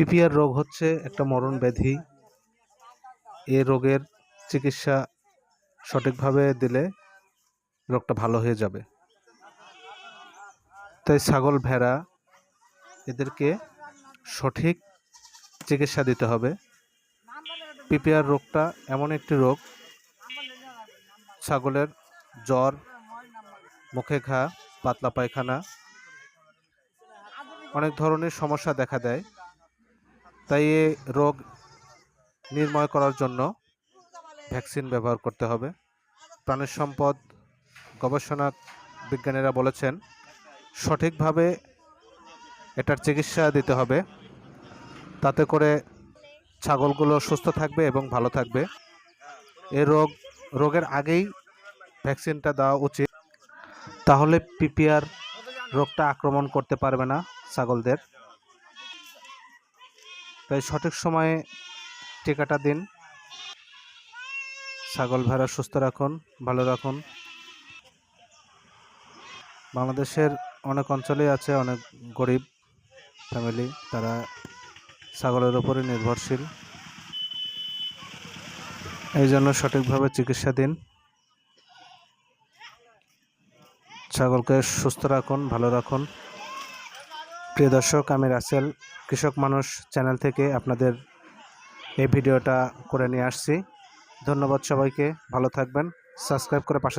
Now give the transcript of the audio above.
PPR রোগ হচ্ছে একটা মরণ ব্যাধি। এ রোগের চিকিৎসা সঠিকভাবে দিলে রোগটা ভালো হয়ে যাবে। তাই ছাগল, ভেড়া এদেরকে সঠিক চিকিৎসা দিতে হবে। পিপিআর রোগটা এমন একটি রোগ, ছাগলের জ্বর, মুখে ঘা, পাতলা পায়খানা, অনেক ধরনের সমস্যা দেখা দেয়। তাই এ রোগ নির্ময় করার জন্য ভ্যাকসিন ব্যবহার করতে হবে। প্রাণের সম্পদ গবেষণা বিজ্ঞানীরা বলেছেন, সঠিকভাবে এটার চিকিৎসা দিতে হবে। তাতে করে ছাগলগুলো সুস্থ থাকবে এবং ভালো থাকবে। এ রোগ, রোগের আগেই ভ্যাকসিনটা দেওয়া উচিত। তাহলে পিপিআর রোগটা আক্রমণ করতে পারবে না ছাগলদের। তাই সঠিক সময়ে টিকাটা দিন। ছাগল ভেড়া সুস্থ রাখুন, ভালো রাখুন। বাংলাদেশের অনেক অঞ্চলেই আছে অনেক গরিব ফ্যামিলি, তারা ছাগলের উপরে নির্ভরশীল। এই জন্য সঠিকভাবে চিকিৎসা দিন। ছাগলকে সুস্থ রাখুন, ভালো রাখুন। প্রিয় দর্শক, আমি রাসেল, কৃষক মানুষ চ্যানেল থেকে আপনাদের এই ভিডিওটা করে নিয়ে আসছি। ধন্যবাদ সবাইকে, ভালো থাকবেন, সাবস্ক্রাইব করে পাশে